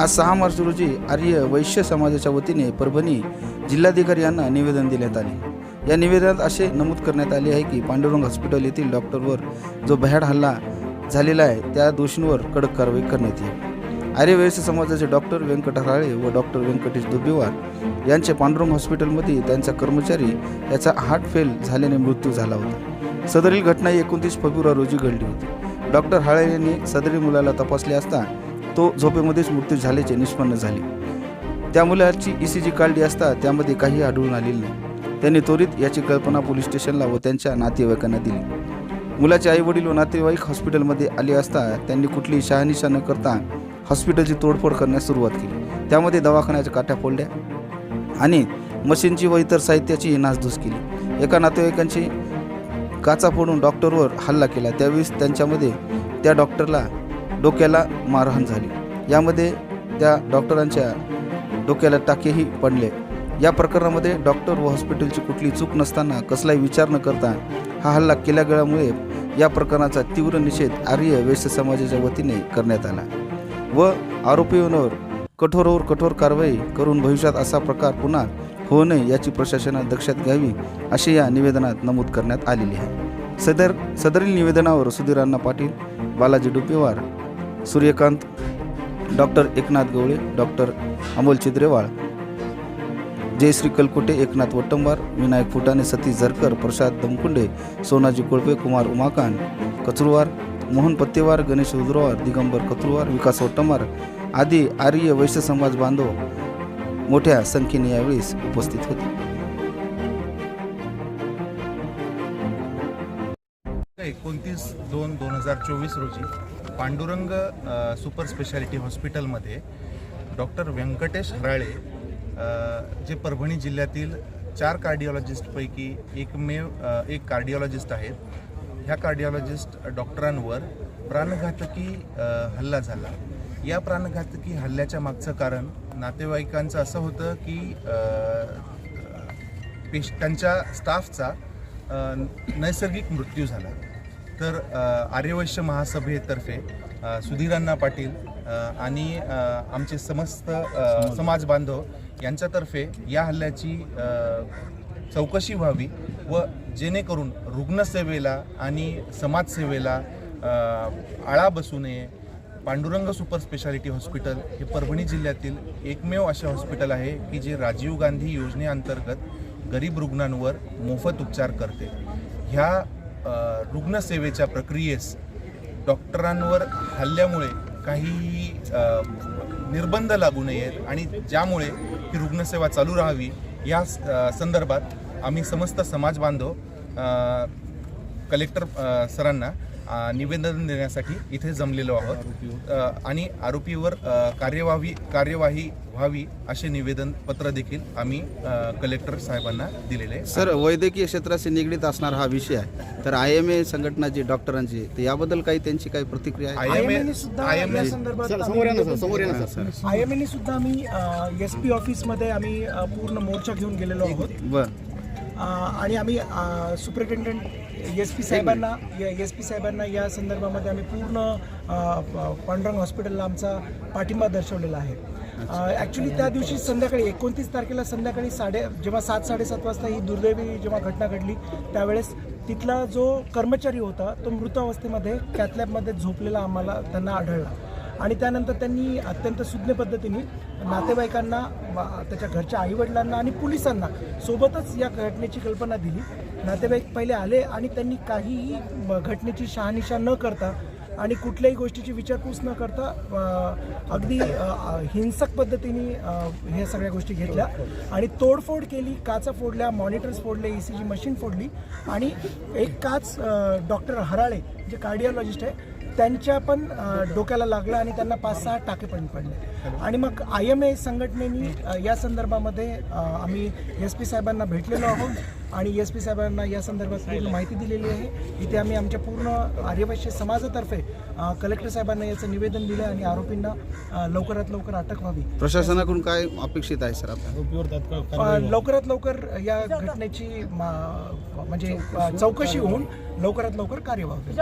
आज सहा मार्च रोजी आर्य वैश्य समाजाच्या वतीने परभणी जिल्हाधिकारी यांना निवेदन देण्यात आले. या निवेदनात असे नमूद करण्यात आले आहे की पांडुरंग हॉस्पिटल येथील डॉक्टरवर जो भ्याड हल्ला झालेला आहे त्या दोषींवर कडक कारवाई करण्यात येईल. आर्य वैश्य समाजाचे डॉक्टर व्यंकट हराळे व डॉक्टर व्यंकटेश दुबेवार यांचे पांडुरंग हॉस्पिटलमध्ये त्यांचा कर्मचारी याचा हार्ट फेल झाल्याने मृत्यू झाला होता. सदरील घटना एकोणतीस फेब्रुवारी रोजी घडली होती. डॉक्टर हाळे यांनी सदरील मुलाला तपासले असता तो झोपेमध्येच मृत्यू झाल्याचे निष्पन्न झाले. त्या मुलाची ई सी जी काढली असता त्यामध्ये काही आढळून आलेले नाही. त्यांनी त्वरित याची कल्पना पोलीस स्टेशनला व त्यांच्या नातेवाईकांना दिली. मुलाचे आई वडील व नातेवाईक हॉस्पिटलमध्ये आले असता त्यांनी कुठलीही शहानिशा न करता हॉस्पिटलची तोडफोड करण्यास सुरुवात केली. त्यामध्ये दवाखान्याच्या काठ्या फोडल्या आणि मशीनची व इतर साहित्याची नासधूस केली. एका नातेवाईकांची काचा फोडून डॉक्टरवर हल्ला केला. त्यावेळेस त्यांच्यामध्ये त्या डॉक्टरला डोक्याला मारहाण झाली. यामध्ये त्या डॉक्टरांच्या डोक्याला टाकेही पडले. या प्रकरणामध्ये डॉक्टर व हॉस्पिटलची कुठली चूक नसताना कसलाही विचार न करता हा हल्ला केल्या गेल्यामुळे या प्रकरणाचा तीव्र निषेध आर्य वैश्य समाजाच्या वतीने करण्यात आला व आरोपींवर कठोरवर कठोर कारवाई करून भविष्यात असा प्रकार पुन्हा होऊ नये याची प्रशासनात दक्षता घ्यावी असे या निवेदनात नमूद करण्यात आलेले आहे. सदर सदरील निवेदनावर सुधीर अण्णा पाटील बालाजी डुपेवार सूर्यकांत डॉक्टर एकनाथ गवळे डॉक्टर अमोल चिद्रेवाळ जयश्री कलकुटे एकनाथ वट्टंबार विनायक फुटाणे सतीश झरकर प्रसाद दमकुंडे सोनाजी कोळपे कुमार उमाकांत कचरुवार मोहन पत्तेवार गणेश उद्रवार दिगंबर कतुरवार विकास वट्टंबार आदी आर्य वैश्य समाज बांधव मोठ्या संख्येने यावेळी उपस्थित होते. एकोणतीस दोन दोन हजार चोवीस रोजी पांडुरंग सुपर स्पेशालिटी हॉस्पिटलमध्ये डॉक्टर व्यंकटेश हराळे जे परभणी जिल्ह्यातील चार कार्डिओलॉजिस्टपैकी एकमेव एक कार्डिओलॉजिस्ट आहेत. ह्या कार्डिओलॉजिस्ट डॉक्टरांवर प्राणघातकी हल्ला झाला. या प्राणघातकी हल्ल्याच्या मागचं कारण नातेवाईकांचं असं होतं की पेश त्यांच्या स्टाफचा नैसर्गिक मृत्यू झाला. तर आर्यवैश्य महासभेतर्फे सुधीरांना पाटील आणि आमचे समस्त समाज बांधव यांच्यातर्फे या हल्ल्याची चौकशी व्हावी व जेणेकरून रुग्णसेवेला आणि समाजसेवेला आळा बसू नये. पांडुरंग सुपर स्पेशालिटी हॉस्पिटल हे परभणी जिल्ह्यातील एकमेव असे हॉस्पिटल आहे की जे राजीव गांधी योजनेअंतर्गत गरीब रुग्णांवर मोफत उपचार करते. ह्या रुग्णसेवेच्या प्रक्रियेस डॉक्टरांवर हल्ल्यामुळे काही निर्बंध लागू नयेत आणि ज्यामुळे ही रुग्णसेवा चालू राहावी या संदर्भात आम्ही समस्त समाज बांधव कलेक्टर सरांना निवेदन देण्यासाठी इथे जमलेलो आहोत. आणि आरोपीवर कार्यवाही कार्यवाही व्हावी असे निवेदन पत्र देखील आम्ही कलेक्टर साहेबांना दिलेले आहे. सर वैद्यकीय क्षेत्राशी निगडीत असणारा हा विषय आहे. तर आय एम ए संघटनाची डॉक्टरांची तर याबद्दल काही त्यांची काही प्रतिक्रिया आहे? आय एम IMA ए सुद्धा आय एम ए संदर्भात समोर या ना सर, समोर या ना सर. आय एम सुद्धा आम्ही एस पी ऑफिसमध्ये आम्ही पूर्ण मोर्चा घेऊन गेलेलो आहोत. आणि आम्ही सुपरिटेंडंट एस पी साहेबांना एस पी साहेबांना या संदर्भामध्ये आम्ही पूर्ण पांडुरंग हॉस्पिटलला आमचा पाठिंबा दर्शवलेला आहे. ॲक्च्युली त्या दिवशी संध्याकाळी एकोणतीस तारखेला संध्याकाळी साडे जेव्हा सात साडेसात वाजता ही दुर्दैवी जेव्हा घटना घडली त्यावेळेस तिथला जो कर्मचारी होता तो मृत अवस्थेमध्ये कॅथलॅबमध्ये झोपलेला आम्हाला त्यांना आढळला. आणि त्यानंतर त्यांनी अत्यंत सुज्ञ पद्धतीने नातेवाईकांना त्याच्या घरच्या आईवडिलांना आणि पोलिसांना सोबतच या घटनेची कल्पना दिली. नातेवाईक पहिले आले आणि त्यांनी काहीही घटनेची शहानिशा न करता आणि कुठल्याही गोष्टीची विचारपूस न करता अगदी हिंसक पद्धतीने ह्या हे सगळ्या गोष्टी घेतल्या. आणि तोडफोड केली काचा फोडल्या मॉनिटर्स फोडले ई सी जी मशीन फोडली आणि एक काच डॉक्टर हराळे जे कार्डिओलॉजिस्ट आहे त्यांच्या पण डोक्याला लागलं आणि त्यांना पाच सहा टाके पण पडले. आणि मग आय एम ए संघटनेने या संदर्भामध्ये आम्ही एस पी साहेबांना भेटलेलो आहोत आणि एस पी साहेबांना या संदर्भात पूर्ण माहिती दिलेली आहे. इथे आम्ही आमच्या पूर्ण आर्यवैश्य समाजातर्फे कलेक्टर साहेबांना याचं निवेदन दिलं आणि आरोपींना लवकरात लवकर अटक व्हावी. प्रशासनाकडून काय अपेक्षित आहे सर लवकरात लवकर या घटनेची मा- म्हणजे चौकशी होऊन लवकरात लवकर कार्य व्हावी.